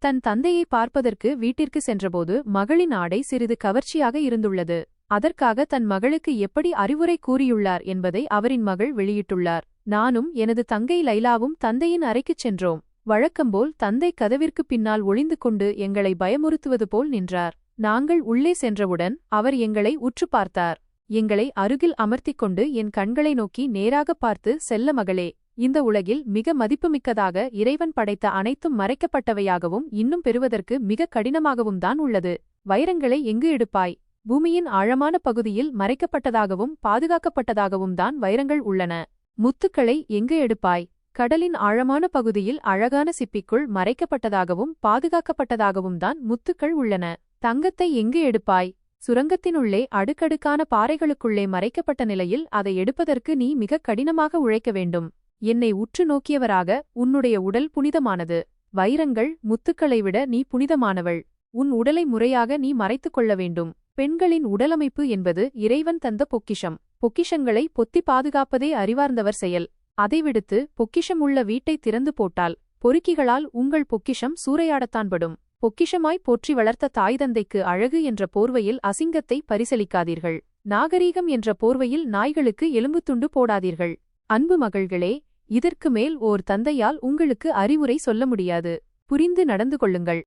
தன் தந்தையை பார்ப்பதற்கு வீட்டிற்கு சென்றபோது மகளின் ஆடை சிறிது கவர்ச்சியாக இருந்துள்ளது. அதற்காக தன் மகளுக்கு எப்படி அறிவுரை கூறியுள்ளார் என்பதை அவரின் மகள் வெளியிட்டுள்ளார். நானும் எனது தங்கை லைலாவும் தந்தையின் அறைக்குச் சென்றோம். வழக்கம்போல் தந்தை கதவிற்கு பின்னால் ஒளிந்து கொண்டு எங்களை பயமுறுத்துவது போல் நின்றார். நாங்கள் உள்ளே சென்றவுடன் அவர் எங்களை உற்று பார்த்தார். எங்களை அருகில் அமர்த்திக் கொண்டு என் கண்களை நோக்கி நேராகப் பார்த்து செல்ல மகளே இந்த உலகில் மிக மதிப்புமிக்கதாக இறைவன் படைத்த அனைத்தும் மறைக்கப்பட்டவையாகவும் இன்னும் பெறுவதற்கு மிக கடினமாகவும் தான் உள்ளது. வைரங்களை எங்கு எடுப்பாய்? பூமியின் ஆழமான பகுதியில் மறைக்கப்பட்டதாகவும் பாதுகாக்கப்பட்டதாகவும் தான் வைரங்கள் உள்ளன. முத்துக்களை எங்கு எடுப்பாய்? கடலின் ஆழமான பகுதியில் அழகான சிப்பிக்குள் மறைக்கப்பட்டதாகவும் பாதுகாக்கப்பட்டதாகவும் தான் முத்துக்கள் உள்ளன. தங்கத்தை எங்கு எடுப்பாய்? சுரங்கத்தினுள்ளே அடுக்கடுக்கான பாறைகளுக்குள்ளே மறைக்கப்பட்ட நிலையில் அதை எடுப்பதற்கு நீ மிக கடினமாக உழைக்க வேண்டும். என்னை உற்று நோக்கியவராக உன்னுடைய உடல் புனிதமானது. வைரங்கள் முத்துக்களை விட நீ புனிதமானவள். உன் உடலை முறையாக நீ மறைத்துக் கொள்ள வேண்டும். பெண்களின் உடலமைப்பு என்பது இறைவன் தந்த பொக்கிஷம். பொக்கிஷங்களை பொத்தி பாதுகாப்பதே அறிவார்ந்தவர் செயல். அதை விடுத்து பொக்கிஷம் உள்ள வீட்டை திறந்து போட்டால் பொறுக்கிகளால் உங்கள் பொக்கிஷம் சூறையாடத்தான்படும். பொக்கிஷமாய் போற்றி வளர்த்த தாய் தந்தைக்கு அழகு என்ற போர்வையில் அசிங்கத்தை பரிசலிக்காதீர்கள் நாகரீகம் என்ற போர்வையில் நாய்களுக்கு எலும்புத்துண்டு போடாதீர்கள். அன்பு மகள்களே இதற்கு மேல் ஓர் தந்தையால் உங்களுக்கு அறிவுரை சொல்ல முடியாது. புரிந்து நடந்து கொள்ளுங்கள்.